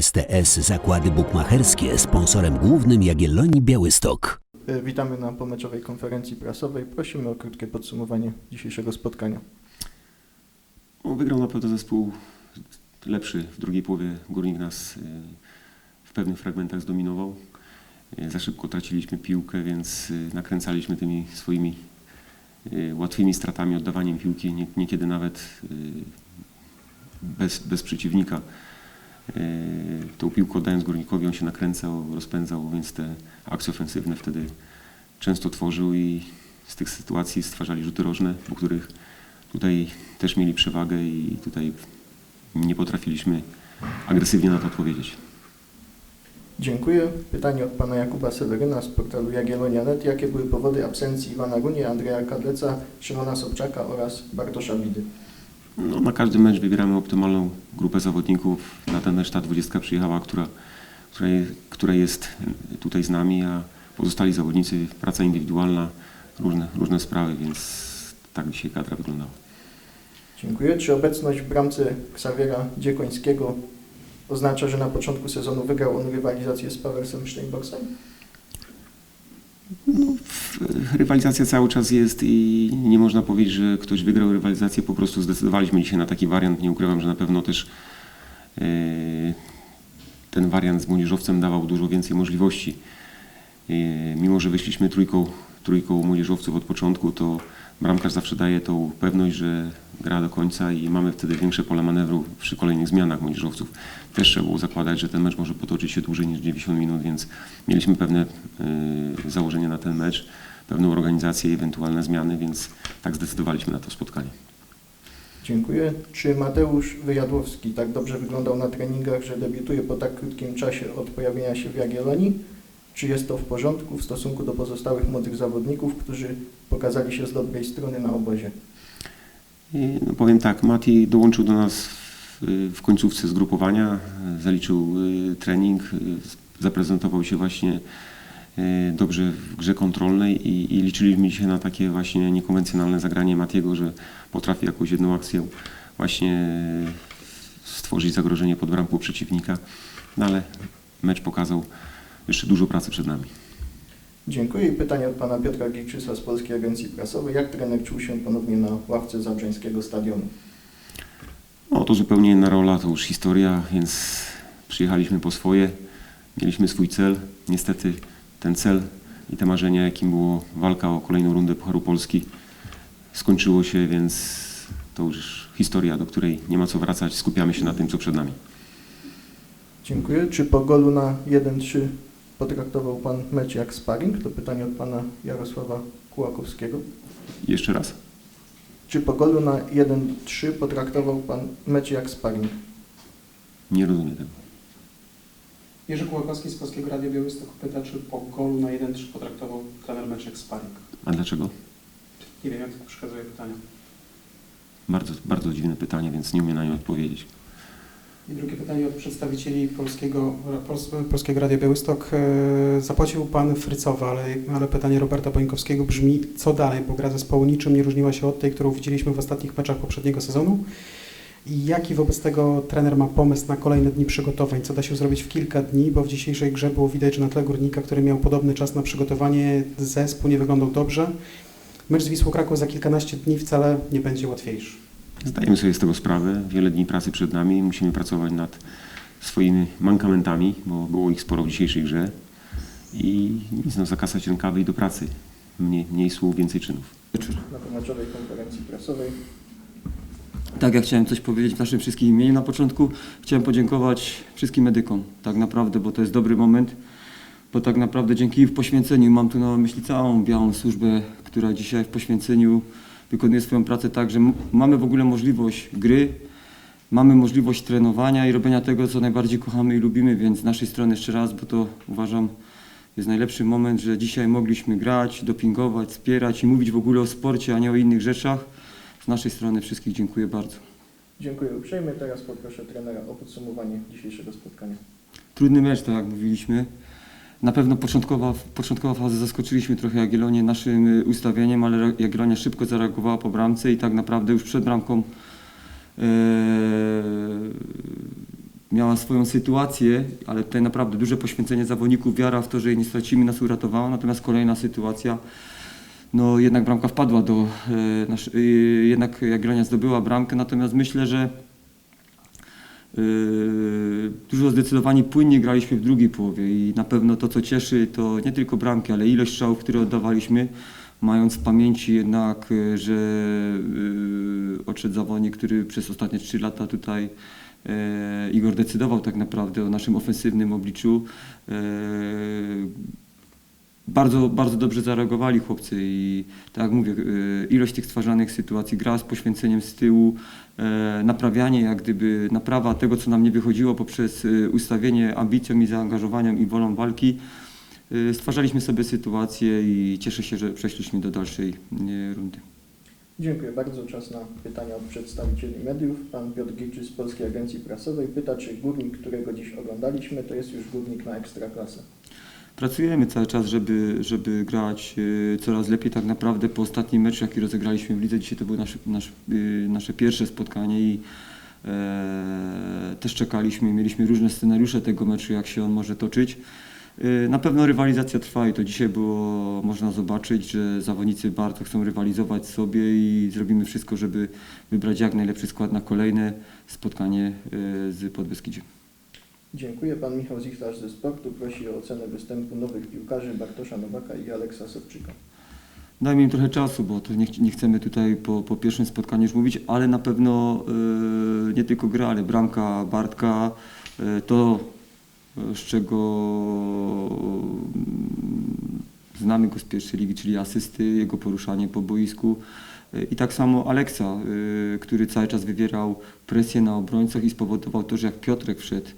STS Zakłady Bukmacherskie sponsorem głównym Jagiellonii Białystok. E, Witamy na pomeczowej konferencji prasowej. Prosimy o krótkie podsumowanie dzisiejszego spotkania. No, wygrał na pewno zespół lepszy. W drugiej połowie Górnik nas y, w pewnych fragmentach zdominował. Y, Za szybko traciliśmy piłkę, więc nakręcaliśmy tymi swoimi łatwymi stratami, oddawaniem piłki, nie- niekiedy nawet bez, bez przeciwnika. Y, Tą piłkę oddając Górnikowi, on się nakręcał, rozpędzał, więc te akcje ofensywne wtedy często tworzył i z tych sytuacji stwarzali rzuty rożne, po których tutaj też mieli przewagę i tutaj nie potrafiliśmy agresywnie na to odpowiedzieć. Dziękuję. Pytanie od pana Jakuba Seweryna z portalu Jagiellonia.net. Jakie były powody absencji Iwana Gunie, Andrzeja Kadleca, Szymona Sobczaka oraz Bartosza Bidy? No, na każdy mecz wybieramy optymalną grupę zawodników. Na ten mecz ta dwudziestka przyjechała, która, która, która jest tutaj z nami, a pozostali zawodnicy, praca indywidualna, różne, różne sprawy, więc tak dzisiaj kadra wyglądała. Dziękuję. Czy obecność w bramce Ksawiera Dziekońskiego oznacza, że na początku sezonu wygrał on rywalizację z Pawersem Steinboxem? Rywalizacja cały czas jest i nie można powiedzieć, że ktoś wygrał rywalizację. Po prostu zdecydowaliśmy dzisiaj na taki wariant. Nie ukrywam, że na pewno też e, ten wariant z młodzieżowcem dawał dużo więcej możliwości. E, Mimo, że wyszliśmy trójką, trójką młodzieżowców od początku, to bramkarz zawsze daje tą pewność, że gra do końca i mamy wtedy większe pole manewru przy kolejnych zmianach młodzieżowców. Też trzeba było zakładać, że ten mecz może potoczyć się dłużej niż 90 minut, więc mieliśmy pewne y, założenia na ten mecz, pewną organizację i ewentualne zmiany, więc tak zdecydowaliśmy na to spotkanie. Dziękuję. Czy Mateusz Wyjadłowski tak dobrze wyglądał na treningach, że debiutuje po tak krótkim czasie od pojawienia się w Jagiellonii? Czy jest to w porządku w stosunku do pozostałych młodych zawodników, którzy pokazali się z dobrej strony na obozie? I, no powiem tak, Mati dołączył do nas w, w końcówce zgrupowania, zaliczył y, trening, y, zaprezentował się właśnie dobrze w grze kontrolnej i, i liczyliśmy dzisiaj na takie właśnie niekonwencjonalne zagranie Matiego, że potrafi jakąś jedną akcję właśnie y, stworzyć zagrożenie pod bramką przeciwnika, no ale mecz pokazał jeszcze dużo pracy przed nami. Dziękuję. Pytanie od pana Piotra Giczysa z Polskiej Agencji Prasowej. Jak trener czuł się ponownie na ławce Zabrzeńskiego Stadionu? No to zupełnie inna rola, to już historia, więc przyjechaliśmy po swoje, mieliśmy swój cel. Niestety ten cel i te marzenia, jakim było walka o kolejną rundę Pucharu Polski, skończyło się, więc to już historia, do której nie ma co wracać. Skupiamy się na tym, co przed nami. Dziękuję. Czy po golu na 1-3 potraktował pan mecz jak sparring? To pytanie od pana Jarosława Kułakowskiego. Jeszcze raz. Czy po golu na 1-3 potraktował pan mecz jak sparring? Nie rozumiem tego. Jerzy Kułakowski z Polskiego Radia Białystok pyta, czy po golu na 1-3 potraktował trener mecz jak sparring. A dlaczego? Nie wiem, jak to przekazuje pytanie. Bardzo, bardzo dziwne pytanie, więc nie umiem na nie odpowiedzieć. I drugie pytanie od przedstawicieli Polskiego, Pols, Polskiego Radia Białystok. E, Zapłacił Pan Frycowa, ale, ale pytanie Roberta Bońkowskiego brzmi, co dalej, bo gra zespołu niczym nie różniła się od tej, którą widzieliśmy w ostatnich meczach poprzedniego sezonu. I jaki wobec tego trener ma pomysł na kolejne dni przygotowań? Co da się zrobić w kilka dni, bo w dzisiejszej grze było widać, że na tle Górnika, który miał podobny czas na przygotowanie, zespół nie wyglądał dobrze. Mecz z Wisłą Kraków za kilkanaście dni wcale nie będzie łatwiejszy. Zdajemy sobie z tego sprawę. Wiele dni pracy przed nami. Musimy pracować nad swoimi mankamentami, bo było ich sporo w dzisiejszej grze. I nic, no, zakasać rękawy i do pracy. Mniej, mniej słów, więcej czynów. Na pomeczowej konferencji prasowej. Tak, ja chciałem coś powiedzieć w naszym wszystkich imieniu na początku. Chciałem podziękować wszystkim medykom, tak naprawdę, bo to jest dobry moment, bo tak naprawdę dzięki ich poświęceniu, mam tu na myśli całą białą służbę, która dzisiaj w poświęceniu wykonuje swoją pracę tak, że mamy w ogóle możliwość gry, mamy możliwość trenowania i robienia tego, co najbardziej kochamy i lubimy, więc z naszej strony jeszcze raz, bo to uważam jest najlepszy moment, że dzisiaj mogliśmy grać, dopingować, wspierać i mówić w ogóle o sporcie, a nie o innych rzeczach. Z naszej strony wszystkich dziękuję bardzo. Dziękuję uprzejmie. Teraz poproszę trenera o podsumowanie dzisiejszego spotkania. Trudny mecz, tak jak mówiliśmy. Na pewno początkowa, początkowa faza zaskoczyliśmy trochę Jagiellonię naszym y, ustawieniem, ale Jagiellonia szybko zareagowała po bramce i tak naprawdę już przed bramką e, miała swoją sytuację, ale tutaj naprawdę duże poświęcenie zawodników, wiara w to, że jej nie stracimy, nas uratowała. Natomiast kolejna sytuacja, no jednak bramka wpadła do, e, nasz, e, jednak Jagiellonia zdobyła bramkę, natomiast myślę, że Yy, Dużo zdecydowanie płynnie graliśmy w drugiej połowie i na pewno to, co cieszy, to nie tylko bramki, ale ilość strzałów, które oddawaliśmy, mając w pamięci jednak, że odszedł zawodnik, który przez ostatnie trzy lata tutaj Igor decydował tak naprawdę o naszym ofensywnym obliczu. Bardzo, bardzo dobrze zareagowali chłopcy i tak jak mówię, yy, ilość tych stwarzanych sytuacji, gra z poświęceniem z tyłu, e, naprawianie, jak gdyby naprawa tego, co nam nie wychodziło poprzez e, ustawienie ambicją i zaangażowaniem i wolą walki. E, Stwarzaliśmy sobie sytuację i cieszę się, że przeszliśmy do dalszej e, rundy. Dziękuję bardzo. Czas na pytania od przedstawicieli mediów. Pan Piotr Giczy z Polskiej Agencji Prasowej pyta, czy górnik, którego dziś oglądaliśmy, to jest już górnik na ekstraklasę. Pracujemy cały czas, żeby, żeby grać e, coraz lepiej. Tak naprawdę po ostatnim meczu, jaki rozegraliśmy w lidze, dzisiaj to było nasze, nasze, e, nasze pierwsze spotkanie i e, też czekaliśmy, mieliśmy różne scenariusze tego meczu, jak się on może toczyć. E, Na pewno rywalizacja trwa i to dzisiaj było można zobaczyć, że zawodnicy bardzo chcą rywalizować sobie i zrobimy wszystko, żeby wybrać jak najlepszy skład na kolejne spotkanie z Podbeskidziem. Dziękuję. Pan Michał Zichlarz ze Sportu prosi o ocenę występu nowych piłkarzy Bartosza Nowaka i Aleksa Sobczyka. Dajmy im trochę czasu, bo to nie, ch- nie chcemy tutaj po, po pierwszym spotkaniu już mówić, ale na pewno e, nie tylko gra, ale bramka Bartka, e, to e, z czego mm, znamy go z pierwszej ligi, czyli asysty, jego poruszanie po boisku. I tak samo Aleksa, e, który cały czas wywierał presję na obrońcach i spowodował to, że jak Piotrek wszedł,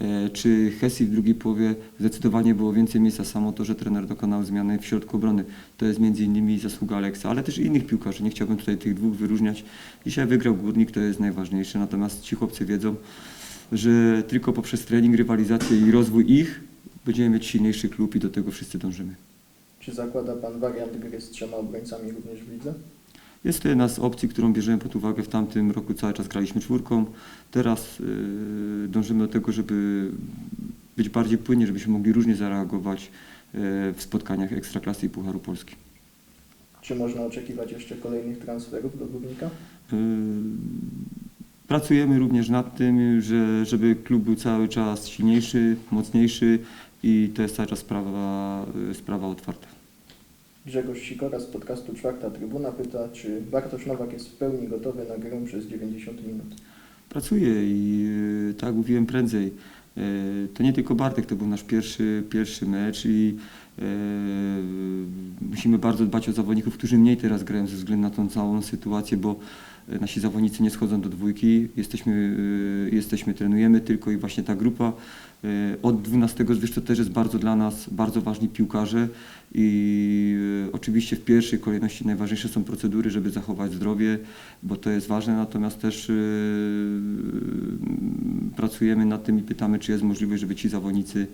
e, czy Hesi w drugiej połowie zdecydowanie było więcej miejsca. Samo to, że trener dokonał zmiany w środku obrony. To jest między innymi zasługa Aleksa, ale też innych piłkarzy. Nie chciałbym tutaj tych dwóch wyróżniać. Dzisiaj wygrał Górnik, to jest najważniejsze. Natomiast ci chłopcy wiedzą, że tylko poprzez trening, rywalizację i rozwój ich będziemy mieć silniejszy klub i do tego wszyscy dążymy. Czy zakłada Pan wariant gry z trzema obrońcami również w lidze? Jest to jedna z opcji, którą bierzemy pod uwagę. W tamtym roku cały czas graliśmy czwórką. Teraz yy, dążymy do tego, żeby być bardziej płynnie, żebyśmy mogli różnie zareagować yy, w spotkaniach Ekstraklasy i Pucharu Polski. Czy można oczekiwać jeszcze kolejnych transferów do Górnika? Yy, Pracujemy również nad tym, że, żeby klub był cały czas silniejszy, mocniejszy i to jest cały czas sprawa, sprawa otwarta. Grzegorz Sikora z podcastu Czwarta Trybuna pyta, czy Bartosz Nowak jest w pełni gotowy na grę przez 90 minut. Pracuję i e, tak mówiłem prędzej, e, to nie tylko Bartek, to był nasz pierwszy, pierwszy mecz i e, musimy bardzo dbać o zawodników, którzy mniej teraz grają ze względu na tą całą sytuację, bo e, nasi zawodnicy nie schodzą do dwójki, jesteśmy, e, jesteśmy trenujemy tylko i właśnie ta grupa e, od 12 zresztą też jest bardzo dla nas bardzo ważni piłkarze i oczywiście w pierwszej kolejności najważniejsze są procedury, żeby zachować zdrowie, bo to jest ważne, natomiast też pracujemy nad tym i pytamy, czy jest możliwość, żeby ci zawodnicy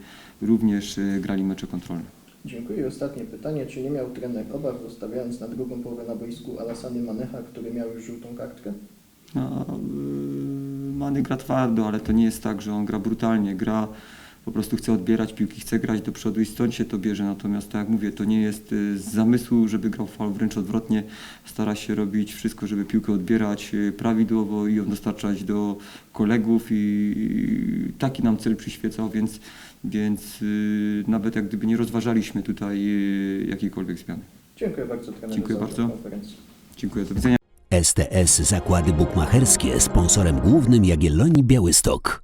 również grali mecze kontrolne. Dziękuję. Ostatnie pytanie. Czy nie miał trener obaw, zostawiając na drugą połowę na boisku Alassany Manecha, który miał już żółtą kartkę? No, y, Many gra twardo, ale to nie jest tak, że on gra brutalnie, gra po prostu chce odbierać piłki, chce grać do przodu i stąd się to bierze. Natomiast tak jak mówię, to nie jest y, z zamysłu, żeby grał faul, wręcz odwrotnie. Stara się robić wszystko, żeby piłkę odbierać y, prawidłowo i ją dostarczać do kolegów i taki nam cel przyświecał, więc, więc y, nawet jak gdyby nie rozważaliśmy tutaj jakiejkolwiek zmiany. Dziękuję bardzo trenerze Dziękuję za bardzo. Dziękuję, do widzenia. STS Zakłady Bukmacherskie sponsorem głównym Jagiellonii Białystok.